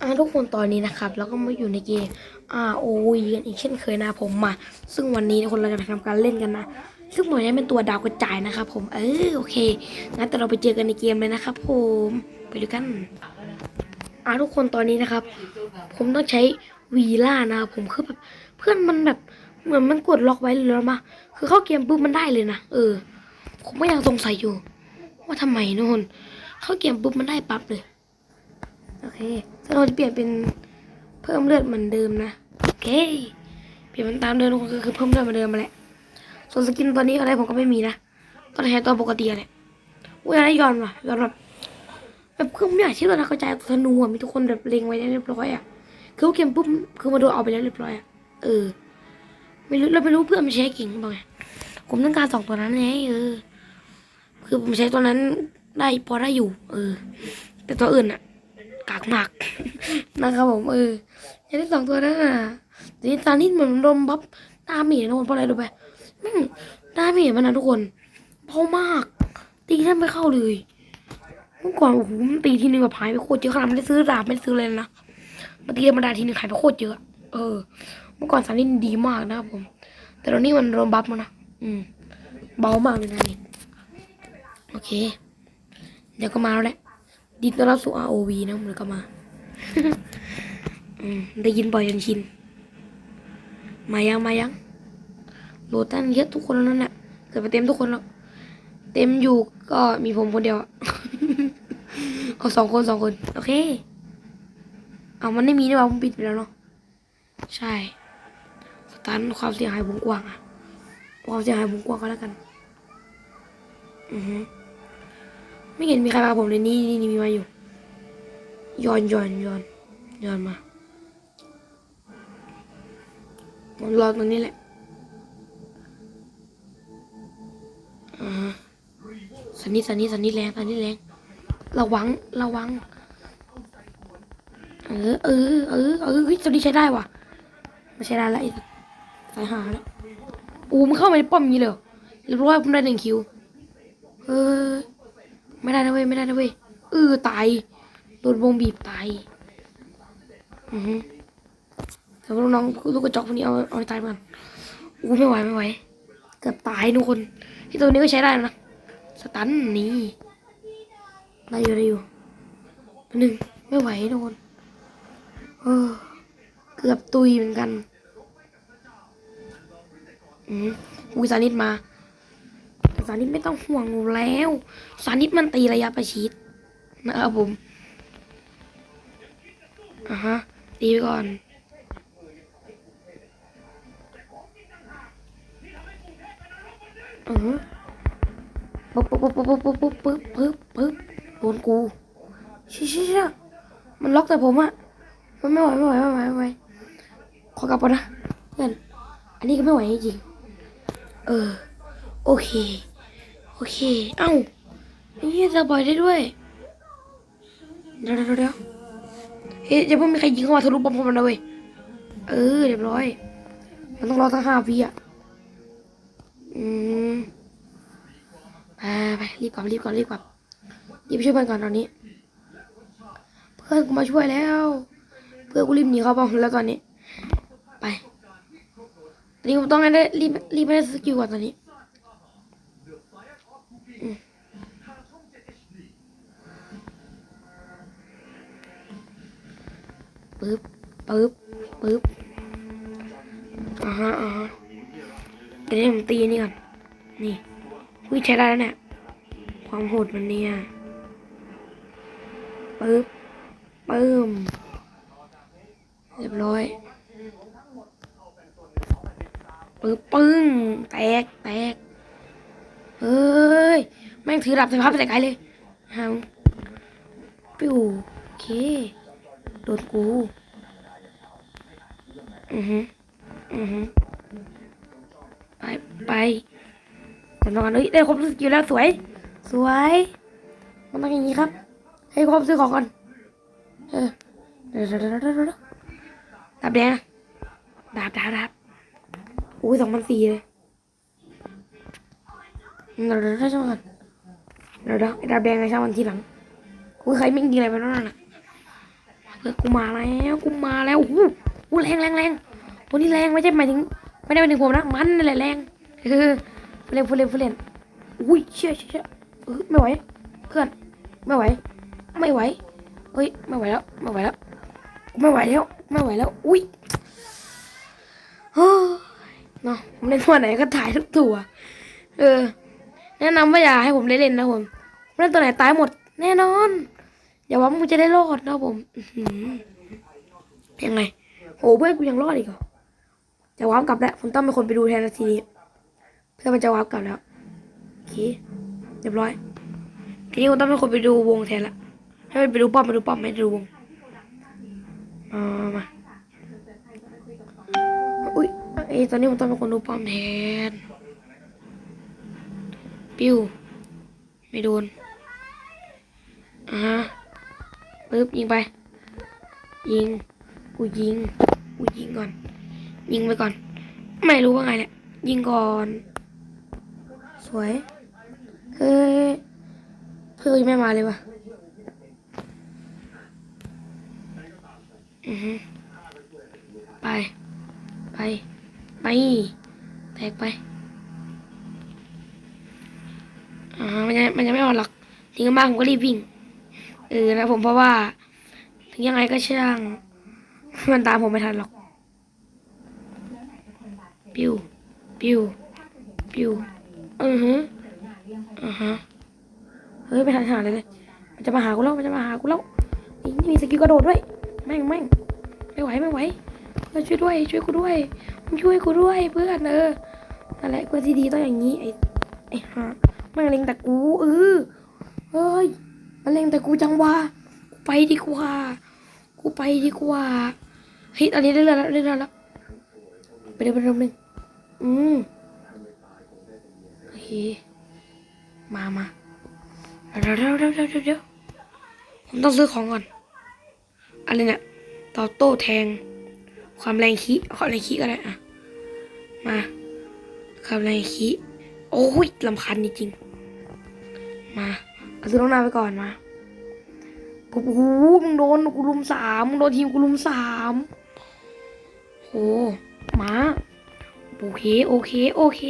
อ่าทุกคนตอนนี้นะครับแล้วก็มาอยู่ในเกม ROV กันอีกเช่นเคยนะผมมา ซึ่งวันนี้ทุกคนเราจะไปทำการเล่นกันนะ ซึ่งผมจะเป็นตัวดาวกระจายนะครับผม เออโอเค งั้นแต่เราไปเจอกันในเกมเลยนะครับผมไปดูกันอ่าทุกคนตอนนี้นะครับ ผมต้องใช้วีล่านะครับผมคือแบบเพื่อนมันแบบเหมือนมันกดล็อกไว้เลยแล้วมาคือเข้าเกมปุ๊บมันได้เลยนะเออ ผมก็ยังสงสัยอยู่ ว่าทำไมนู่นเข้าเกมปุ๊บมันได้ปั๊บเลย โอเคถ้าเราจะเปลี่ยนเป็นเพิ่มเลือดเหมือนเดิมนะโอเค เปลี่ยนมันตามเดิมก็คือเพิ่มเลือดเหมือนเดิมมาแหละส่วนสกินตอนนี้อะไรผมก็ไม่มีนะตอนใช้ตัวปกติแหละอุ้ยอะไรย้อนว่ะย้อนแบบแบบคือไม่อยากเชื่อนะกระจายธนูอะมีทุกคนแบบเล็งไว้เรียบร้อยอะคือเขาเกมปุ๊บคือมาโดนเอาไปแล้วเรียบร้อยอะเออไม่รู้เราไม่รู้เพื่อนมันใช้เก่งบ้างไงผมต้องการสองตัวนั้นไงเออ คือผมใช้ตัวนั้นได้พอได้อยู่ เออ แต่ตัวอื่นอะ กากมากนะครับผมเออยังได้สองตัวนั้นอะทีนี้ตอนนี้เหมือนลมบัฟดาเมจนะคนเพราะอะไรรู้ไหมแม่งดาเมจมันนะทุกคนเพามาก ตีแทบไม่เข้าเลยเมื่อก่อนโอ้โหมันตีทีนึงแบบหายไปโคตรเยอะขนาดไม่ได้ซื้อดาบไม่ได้ซื้อเลยนะมาตีธรรมดาทีนึงหายไปโคตรเยอะเออ เมื่อก่อนสานินดีมากนะครับผม แต่ตอนนี้มันลมบัฟมานะอืมเบามากเลยนะนี่โอเค เดี๋ยวก็มาแล้วแหละ ดินต้อนรับสู่ ROV นะมันก็มามได้ยินบ่อยจนชิน มายังมายังโหลดตั้งเยอะทุกคนแล้วนั่นแหละเกิดไปเต็มทุกคนแล้ว เต็มอยู่ก็มีผมคนเดียวเอาสองคนสองคน โอเค เอามันไม่มีนี่หว่าผมปิดไปแล้วเนาะใช่สตันความเสียหายวงกว้างอะความเสียหายวงกว้างก็แล้วกัน อือฮึ ไม่เห็นมีใครมาผมเลยนี่นี่นี่มีมาอยู่ย้อนย้อนย้อนย้อนมาผมรอตรงนี้แหละอ่าสันนิสันนิสันนิแรงสันนิแรงระวังระวังเออเออเออเออเฮ้ยสันนิใช้ได้ว่ะไม่ใช้ได้ละไอ้สายหาแล้วอู้มันเข้ามาในป้อมนี้เลยรอเรียบร้อยผมได้หนึ่งคิวเออ ไม่ได้นะเว้ยไม่ได้นะเว้ยเออตายโดนวงบีบตายอือฮึแต่ว่าน้องลูกกระจอกพวกนี้เอาเอาตายไปก่อนอู้ไม่ไหวไม่ไหวเกือบตายทุกคน ที่ตัวนี้ก็ใช้ได้นะสตันนี่ได้อยู่ได้อยู่หนึ่งไม่ไหวทุกคนเออเกือบตุยเหมือนกัน อืมอุ้ยสานิดมาานิทไม่ต้องห่วงแล้ว สานิทมันตีระยะประชิดนะครับผมอะฮะ ตีไปก่อน อือฮึปุ๊บปุ๊บปุ๊บปุ๊บปุ๊บปุ๊บปุ๊บปุ๊บปุ๊บโดนกูชิชิชิมันล็อกแต่ผมอะมันไม่ไหวไม่ไหวไม่ไหวไม่ไหวขอกลับก่อนนะเพื่อนอันนี้ก็ไม่ไหวจริงเออ โอเค โอเค เอ้านี่จะปอยได้ด้วยเดี๋ยวเดี๋ยวเดี๋ยวเฮ้ยจะเพิ่งมีใครยิงเข้ามาทะลุบอมพอมันนะเว้ย เออเรียบร้อย มันต้องรอตั้งห้าวิอะ อืมไปไปรีบกลับรีบกลับรีบกลับรีบไปช่วยเพื่อนก่อนตอนนี้ เพื่อนกูมาช่วยแล้ว เพื่อนกูรีบหนีเข้าป้อมแล้วตอนนี้ ไปตอนนี้ผมต้องให้ได้รีบรีบไปได้สกิลก่อนตอนนี้ ปึ๊บปึ๊บปึ๊บอ่าฮะอ่าฮะเดี๋ยวผมตีนี่ก่อน นี่วิใช้ได้แล้วเนี่ย ความโหดมันเนี่ยปึ๊บปึ้มเรียบร้อยปึ๊บปึ้ง แตก แตก เฮ้ย แม่งถือดับใส่ภาพไปแต่ไกลเลยหางปิ้วโอเค โดนกู อือฮึอือฮึไปไปจำนวนเฮ้ยได้ครบสกิลแล้วสวย สวย มันต้องอย่างนี้ครับ ให้ครบซื้อของก่อนเออเดี๋ยวเดี๋ยวเดี๋ยวเดี๋ยวดาบแดงดาบดาบดาบอุ้ยสองพันสี่เลยเดี๋ยวเดี๋ยวช่างมันก่อนเดี๋ยวเดี๋ยวไอ้ดาบแดงไอ้ช่างมันทีหลังอุ้ยใครไม่ยิงอะไรไปนั่นน่ะเคเพื่อนกูมาแล้วกูมาแล้วโอ้ อู้แรงแรงแรงตัวนี้แรงไม่ใช่หมายถึง ไม่ได้หมายถึงผมนะมันนั่นแหละแรงเออผู้เล่นผู้เล่นผู้เล่นอุ้ยเชี่ยเชี่ยเออไม่ไหวเพื่อนไม่ไหว ไม่ไหวเฮ้ยไม่ไหวแล้วไม่ไหวแล้วไม่ไหวแล้วไม่ไหวแล้ว อุ้ยเฮ้ยเนาะผมเล่นตัวไหนก็ถ่ายทุกตัวเออ แนะนำว่าอย่าให้ผมได้เล่นนะผมเล่นตัวไหนตายหมด แน่นอน อย่าหวังมึงจะได้รอดนะผมยังไง โอ้เพื่อนกูยังรอดอีกเหรอจะว้าวกลับแล้วผมต้องเป็นคนไปดูแทนนาทีนี้ เพื่อนมันจะว้าวกลับแล้วโอเคเรียบร้อยทีนี้ผมต้องเป็นคนไปดูวงแทนละให้มันไปดูป้อมไปดูป้อมไม่ดูวงมามามาอุ้ยเอ้ตอนนี้ผมต้องเป็นคนดูป้อมแทนปิ้วไม่โดนอ่าฮะปึ๊บยิงไป ยิง กูยิง กูยิงก่อน ยิงไปก่อน ไม่รู้ว่าไงเนี่ย ยิงก่อน สวย เฮ้ย เพื่อนยังไม่มาเลยวะอือฮึไป ไป ไป แตกไปอ่ามันยังมันยังไม่ออกหรอกทิ้งกันบ้างผมก็รีบวิ่ง เออนะผมเพราะว่า ถึงยังไงก็ช่าง มันตามผมไม่ทันหรอก ปิว ปิว ปิวอือฮึอือฮะเฮ้ยไม่ทันหาเลยเลย มันจะมาหากูแล้ว มันจะมาหากูแล้วนี่มีสกิลกระโดดด้วย แม่งแม่งไม่ไหวไม่ไหวเออช่วยด้วย ช่วยกูด้วยมึงช่วยกูด้วยเพื่อนเออนั่นแหละเพื่อนที่ดีต้องอย่างนี้ไอ้ไอ้ห่ามันเล็งแต่กูเออเฮ้ยมันเล็งแต่กูจังวะกูไปดีกว่า กูไปดีกว่า เฮ้ยอันนี้ได้เรือแล้วได้เรื่อแล้วไปเร็วไปเร็วหนึ่งอืมโอเคมามาเร็วเร็วเร็วเร็วเร็วเร็วผมต้องซื้อของก่อนอะไรเนี่ยต่อโต้แทง ความแรงคีความแรงคีก็ได้อะมาความแรงคีโอ้ยลำคันจริงๆมาเอาซื้อน้องนาไปก่อนมาโอ้โหมึงโดนกูลุมสามมึงโดนทีมกูลุมสาม โหมาโอเคโอเคโอเค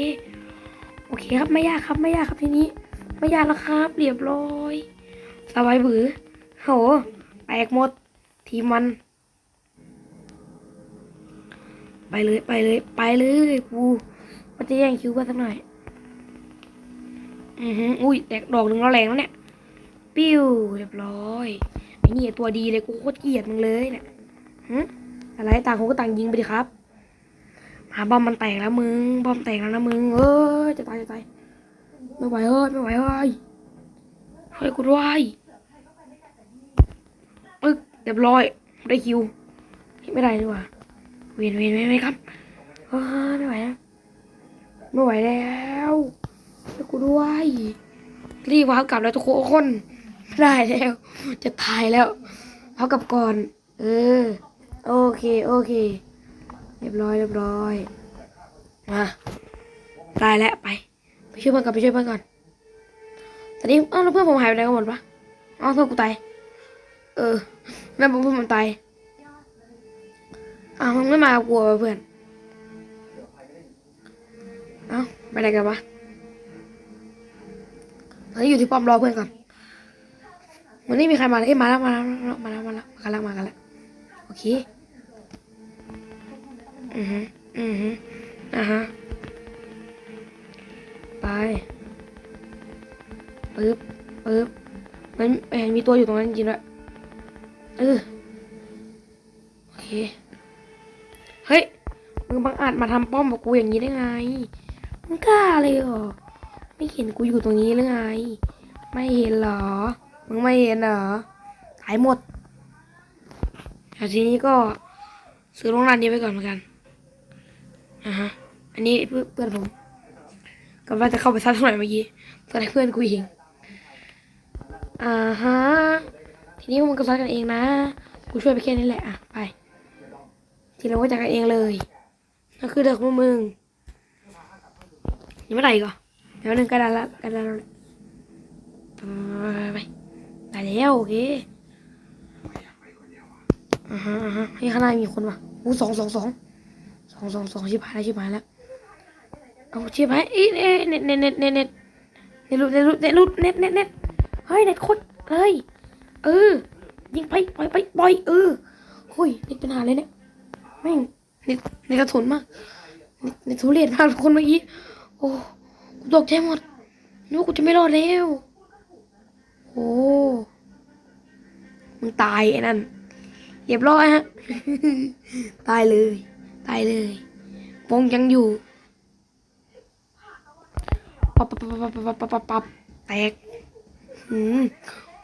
โอเคครับไม่ยากครับไม่ยากครับทีนี้ ไม่ยากแล้วครับ เรียบร้อยสบายบือโหแตกหมดทีมัน ไปเลยไปเลย ไปเลยกูมันจะแย่งคิวกันสักหน่อยอือหืออุ้ยแตกดอกหนึ่งแล้วแรงแล้วเนี่ยปิ้วเรียบร้อยไอ้นี่ตัวดีเลยกูโคตรเกลียดมึงเลยเนี่ยหึ อะไรต่างคนก็ต่างยิงไปดิครับ หาบอมมันแตกแล้วมึง บอมแตกแล้วนะมึง เอ้ยจะตายจะตาย ไม่ไหวเฮ้ยไม่ไหวเฮ้ยช่วยกูด้วยปึ๊กเรียบร้อย ได้คิว ไม่ได้ดีกว่า เวียนเวียนเวียนเวียนครับเฮ้ยไม่ไหวไม่ไหวแล้วช่วยกูด้วยรีบว้าวกลับแล้วทุกคนไม่ได้แล้ว จะตายแล้วเอากลับก่อน เออ โอเค โอเค เรียบร้อย เรียบร้อยมาตายแล้วไป ไปช่วยเพื่อนก่อนไปช่วยเพื่อนก่อนตอนนี้เอ้าวเพื่อนผมหายไปไหนกันหมดปะเอ้าเพื่อนกูตายเออแม่บอกเพื่อนมันตายอ้าวมึงไม่มากับกูเหรอเพื่อนเอ้าไปไหนกันวะตอนนี้อยู่ที่ป้อมรอเพื่อนก่อนวันนี้มีใครมาเอ้ยมาแล้วมาแล้วมาแล้วมาแล้วมาแล้วมาแล้ว อเค อือฮึอือฮึอ่าฮะ ไป ปึ๊บ ปึ๊บ มันเห็นมีตัวอยู่ตรงนั้นจริงๆด้วยเออโอเค เฮ้ย มึงบังอาจมาทำป้อมกับกูอย่างนี้ได้ไง มึงกล้าเลยเหรอ ไม่เห็นกูอยู่ตรงนี้หรือไง ไม่เห็นเหรอ มึงไม่เห็นเหรอหายหมด แต่ทีนี้ก็ซื้อโรงงานนี้ไปก่อนเหมือนกันอ่าฮะ อันนี้เพื่อนผมกำลังจะเข้าไปซัดหน่อยเมื่อกี้ตอนแรกเพื่อนกูยิงอ่าฮะ ทีนี้พวกมึงก็ซัดกันเองนะ กูช่วยไปแค่นี้แหละอะไป ทีเราก็จัดกันเองเลยนั่นคือเด็กของมึงยังไม่ได้อีกเหรอเดี๋ยวหนึ่งกระดานละกระดานละไปไปไปได้แล้วโอเค อ่าฮะอ่าฮะให้ข้างหน้ามีคนวะอู้สองสองสองสองสองสองชิบหายแล้วชิบหายแล้วเอาชิบหายเอ้เอ้ยเน็ตเน็ตเน็ตเน็ตเน็ตเน็ตเน็ตเน็ตเน็ตเน็ตเน็ตเฮ้ยเน็ตโคตรเฮ้ยเออยิงไปปล่อยไปปล่อยเออเฮ้ยเน็ตเป็นหาเลยเนี่ยแม่งเน็ตเน็ตกระสุนมากเน็ตเน็ตทุเรศมากทุกคนเมื่อกี้โอ้กูตกใจหมดนึกว่ากูจะไม่รอดแล้วโอ้มึงตายไอ้นั่น เรียบร้อยฮะ ตายเลย ตายเลยวงยังอยู่ปับปับปับปับปับปับปับปับแตกหืม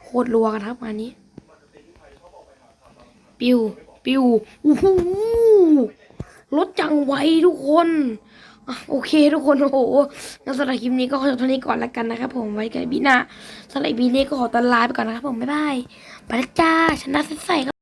โคตรรัวกันครับมานี้ ปิว ปิวอู้หูรถจังไวทุกคนโอเคทุกคน โอ้โหงั้นสำหรับคลิปนี้ก็ขอจบเท่านี้ก่อนแล้วกันนะครับผมไว้กันบีหน้าสำหรับบีนี้ก็ขอตลาไปก่อนนะครับผม บ๊ายบายไปจ้าชนะใส่ครับ